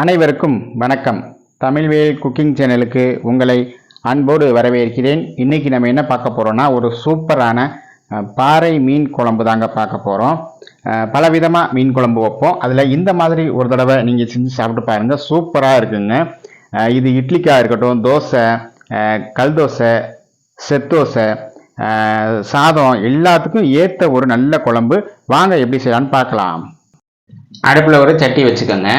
அனைவருக்கும் வணக்கம். தமிழ்வேல் குக்கிங் சேனலுக்கு உங்களை அன்போடு வரவேற்கிறேன். இன்னைக்கு நம்ம என்ன பார்க்க போகிறோன்னா ஒரு சூப்பரான பாறை மீன் குழம்பு தாங்க பார்க்க போகிறோம் பலவிதமாக மீன் குழம்பு வைப்போம். அதில் இந்த மாதிரி ஒரு தடவை நீங்கள் செஞ்சு சாப்பிட்டு பாருங்க. சூப்பராக இருக்குங்க. இது இட்லிக்காக இருக்கட்டும் தோசை கல் தோசை செத்தோசை சாதம் எல்லாத்துக்கும் ஏற்ற ஒரு நல்ல குழம்பு. வாங்க எப்படி செய்யலான்னு பார்க்கலாம். அடுப்பில் ஒரு சட்டி வச்சுக்கோங்க.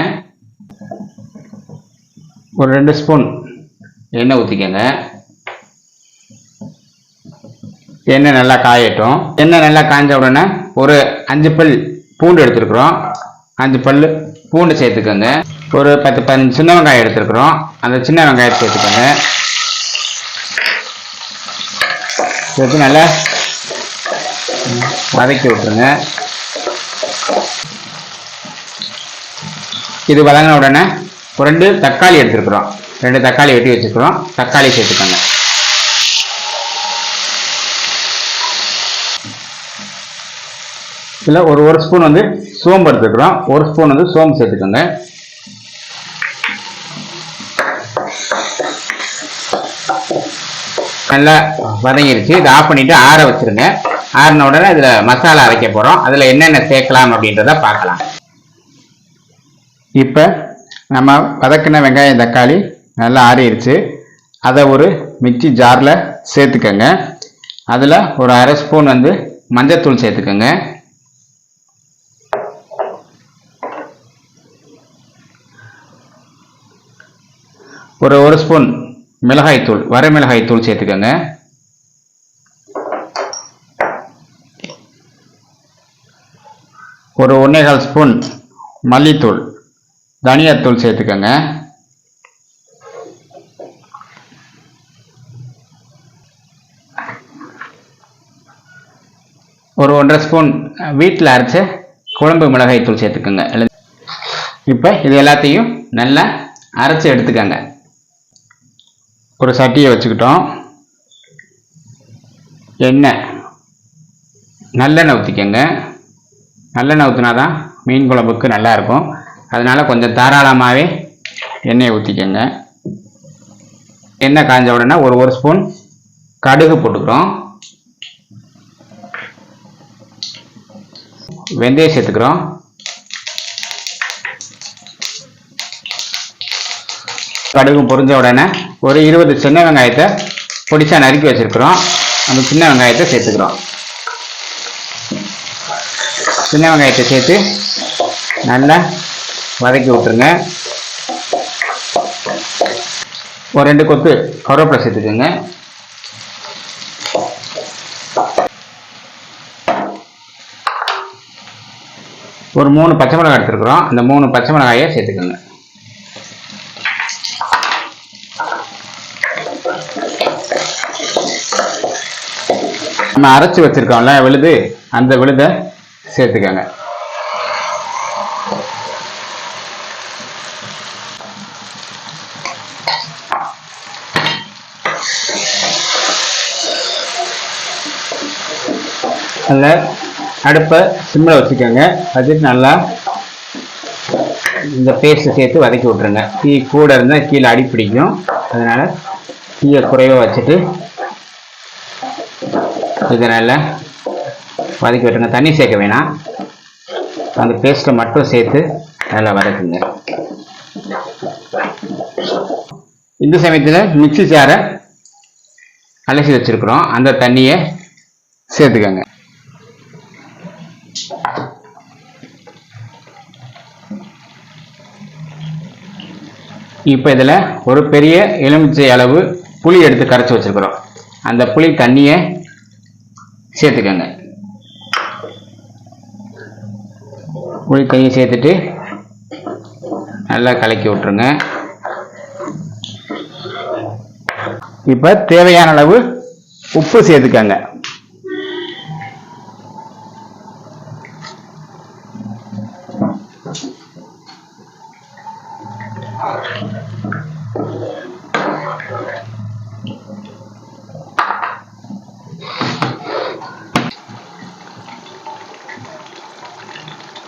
ஒரு ரெண்டு ஸ்பூன் எண்ணெய் ஊற்றிக்கோங்க எண்ணெய் நல்லா காயட்டும். எண்ணெய் நல்லா காய்ஞ்ச உடனே ஒரு அஞ்சு பல் பூண்டு எடுத்துருக்குறோம். அஞ்சு பல் பூண்டு சேர்த்துக்கோங்க. ஒரு பத்து பதினஞ்சு சின்ன வெங்காயம் எடுத்துருக்குறோம். அந்த சின்ன வெங்காயத்தை சேர்த்துக்கோங்க. சேர்த்து நல்லா வதக்கி விட்டுருங்க. இது வதங்கின உடனே ஒரு ரெண்டு தக்காளி எடுத்துருக்குறோம். ரெண்டு தக்காளி வெட்டி வச்சுருக்குறோம். தக்காளி சேர்த்துக்கோங்க. இதில் ஒரு ஒரு ஸ்பூன் வந்து சோம்பு எடுத்துக்கிறோம் ஒரு ஸ்பூன் வந்து சோம்பு சேர்த்துக்கோங்க. நல்லா வதங்கிருச்சு. இதை ஆஃப் பண்ணிட்டு ஆற வச்சிருங்க. ஆறின உடனே இதில் மசாலா அரைக்க போகிறோம் அதில் என்னென்ன சேர்க்கலாம் அப்படின்றத பார்க்கலாம். இப்போ நம்ம வதக்கின வெங்காயம் தக்காளி நல்லா ஆறிடுச்சு அதை ஒரு மிக்சி ஜாரில் சேர்த்துக்கோங்க. அதில் ஒரு அரை ஸ்பூன் வந்து மஞ்சத்தூள் சேர்த்துக்கோங்க. ஒரு ஒரு ஸ்பூன் மிளகாய்த்தூள் வர மிளகாய்த்தூள் சேர்த்துக்கோங்க. ஒரு ஒன்றேகால் ஸ்பூன் மல்லித்தூள். தனியாத்தூள் சேர்த்துக்கோங்க. ஒரு ஒன்றரை ஸ்பூன் வீட்டில் அரைச்ச குழம்பு மிளகாய் தூள் சேர்த்துக்கோங்க. இப்போ இது எல்லாத்தையும் நல்லா அரைச்சி எடுத்துக்கோங்க. ஒரு சட்டியை வச்சுக்கிட்டோம். எண்ணெய் நல்லெண்ணெய் ஊற்றிக்கோங்க நல்லெண்ணெய் ஊற்றினா தான் மீன் குழம்புக்கு நல்லாயிருக்கும் அதனால் கொஞ்சம் தாராளமாகவே எண்ணெயை ஊற்றிக்கோங்க எண்ணெய் காஞ்ச உடனே ஒரு ஒரு ஸ்பூன் கடுகு போட்டுக்கிறோம். வெந்தயம் சேர்த்துக்கிறோம். கடுகு பொரிஞ்ச உடனே ஒரு இருபது சின்ன வெங்காயத்தை பொடிசா நறுக்கி வச்சிருக்கிறோம். அந்த சின்ன வெங்காயத்தை சேர்த்துக்கிறோம். சின்ன வெங்காயத்தை சேர்த்து நல்லா வதக்கி விட்டுருங்க. ஒரு ரெண்டு கொத்து கருவேப்பிலை சேர்த்துக்கோங்க. ஒரு மூணு பச்சை மிளகாய் எடுத்துருக்குறோம். அந்த மூணு பச்சை மிளகாயை சேர்த்துக்கோங்க. நம்ம அரைச்சி வச்சிருக்கோம்ல விழுது அந்த விழுதை சேர்த்துக்கோங்க. நல்லா அடுப்பை சிம்மில் வச்சுக்கோங்க. அது நல்லா இந்த பேஸ்ட்டை சேர்த்து வதக்கி விட்ருங்க தீ கூட இருந்தால் கீழே அடி பிடிக்கும். அதனால் தீயை குறைவாக வச்சுட்டு இதை நல்லா வதக்கி விட்டுருங்க. தண்ணி சேர்க்க வேணாம். அந்த பேஸ்ட்டை மட்டும் சேர்த்து நல்லா வதக்குங்க. இந்த சமயத்தில் மிக்சி சாரை அலசி வச்சுருக்குறோம். அந்த தண்ணியை சேர்த்துக்கோங்க. இப்போ இதில் ஒரு பெரிய எலுமிச்சை அளவு புளி எடுத்து கரைச்சி வச்சுருக்குறோம். அந்த புளி தண்ணியை சேர்த்துக்கோங்க. புளி தண்ணியை சேர்த்துட்டு நல்லா கலக்கி விட்ருங்க இப்போ தேவையான அளவு உப்பு சேர்த்துக்கோங்க.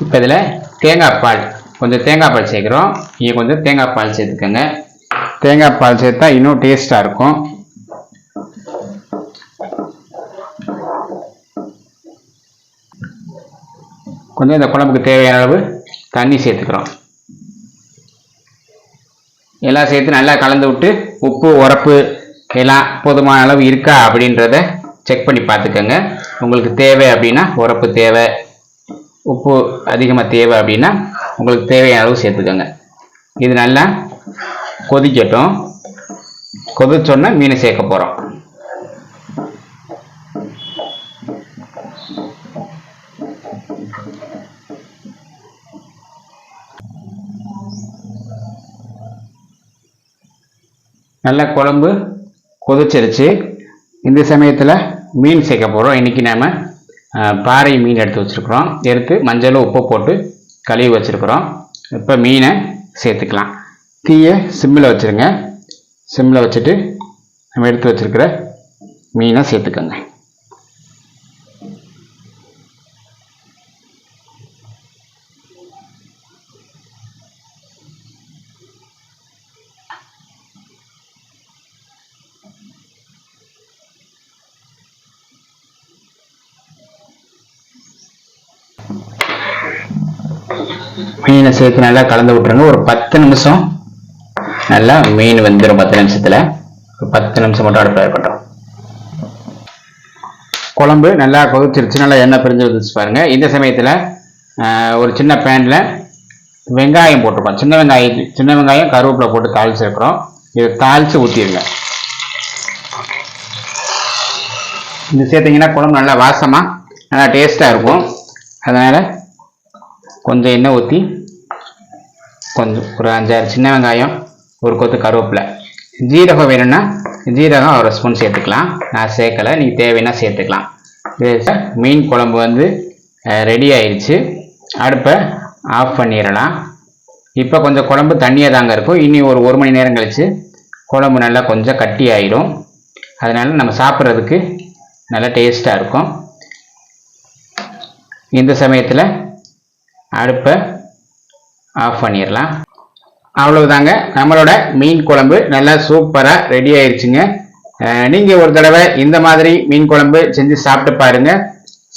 இப்போ இதில் தேங்காய் பால் கொஞ்சம் தேங்காய் பால் சேர்க்குறோம். இங்கே கொஞ்சம் தேங்காய் பால் சேர்த்துக்கோங்க. தேங்காய் பால் சேர்த்தா இன்னும் டேஸ்ட்டாக இருக்கும். கொஞ்சம் இந்த குழம்புக்கு தேவையான அளவு தண்ணி சேர்த்துக்கிறோம். எல்லாம் சேர்த்து நல்லா கலந்து விட்டு உப்பு உரப்பு எல்லாம் போதுமான அளவு இருக்கா அப்படின்றத செக் பண்ணி பார்த்துக்கோங்க. உங்களுக்கு தேவை அப்படின்னா உரப்பு தேவை. உப்பு அதிகமாக தேவை அப்படின்னா உங்களுக்கு தேவையான அளவு சேர்த்துக்கோங்க. இது நல்லா கொதிக்கட்டும். கொதிச்சோன்னா மீனை சேர்க்க போகிறோம் நல்ல குழம்பு கொதிச்சிருச்சு. இந்த சமயத்தில் மீன் சேர்க்க போகிறோம் இன்றைக்கி நாம் பாறை மீன் எடுத்து வச்சுருக்குறோம். எடுத்து மஞ்சளும் உப்பு போட்டு கழுவி வச்சுருக்குறோம். இப்போ மீனை சேர்த்துக்கலாம். தீயை சிம்மில் வச்சுருங்க. சிம்மில் வச்சுட்டு நம்ம எடுத்து வச்சுருக்கிற மீனை சேர்த்துக்கோங்க. மீனை சேர்த்து நல்லா கலந்து விட்டுருங்க. ஒரு பத்து நிமிஷம் நல்லா மீன் வெந்துடும் பத்து நிமிஷத்தில். ஒரு பத்து நிமிஷம் மட்டும் அடுப்பில் இருக்கட்டும். குழம்பு நல்லா கொதிச்சிருச்சு. நல்லா எண்ணெய் பிரிஞ்சு வந்துச்சு பாருங்க. இந்த சமயத்தில் ஒரு சின்ன பேனில் வெங்காயம் போட்டிருக்கோம். சின்ன வெங்காயம் சின்ன வெங்காயம் கருவேப்பிலை போட்டு தாளிச்சிருக்கிறோம். இதை தாளித்து ஊற்றிடுங்க இது சேர்த்திங்கன்னா குழம்பு நல்லா வாசமாக நல்லா டேஸ்ட்டாக இருக்கும். அதனால் கொஞ்சம் எண்ணெய் ஊற்றி கொஞ்சம் ஒரு அஞ்சாறு சின்ன வெங்காயம் ஒரு கொத்து கருவேப்பிலை. ஜீரகம் வேணும்னா ஜீரகம் ஒரு ஸ்பூன் சேர்த்துக்கலாம். நான் சேர்க்கலை நீங்கள் தேவைன்னா சேர்த்துக்கலாம். இது மீன் குழம்பு வந்து ரெடி ஆயிடுச்சு அடுப்பை ஆஃப் பண்ணிடலாம். இப்போ கொஞ்சம் குழம்பு தண்ணியாக தாங்க இருக்கும். இனி ஒரு ஒரு மணி நேரம் கழித்து குழம்பு நல்லா கொஞ்சம் கட்டி ஆயிடும். அதனால் நம்ம சாப்பிட்றதுக்கு நல்லா டேஸ்ட்டாக இருக்கும். இந்த சமயத்தில் அடுப்பை ஆஃப் பண்ணிடலாம். அவ்வளவுதாங்க. நம்மளோட மீன் குழம்பு நல்லா சூப்பராக ரெடி ஆயிடுச்சுங்க நீங்கள் ஒரு தடவை இந்த மாதிரி மீன் குழம்பு செஞ்சு சாப்பிட்டு பாருங்க.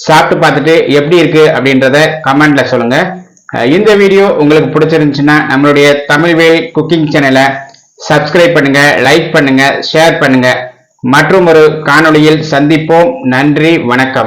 சாப்பிட்டு பார்த்துட்டு எப்படி இருக்கு அப்படின்றத கமெண்ட்ல சொல்லுங்க. இந்த வீடியோ உங்களுக்கு பிடிச்சிருந்துச்சுன்னா நம்மளுடைய தமிழ்வேல் குக்கிங் சேனலை சப்ஸ்கிரைப் பண்ணுங்க லைக் பண்ணுங்க ஷேர் பண்ணுங்க. மற்றும் ஒரு காணொளியில் சந்திப்போம். நன்றி வணக்கம்.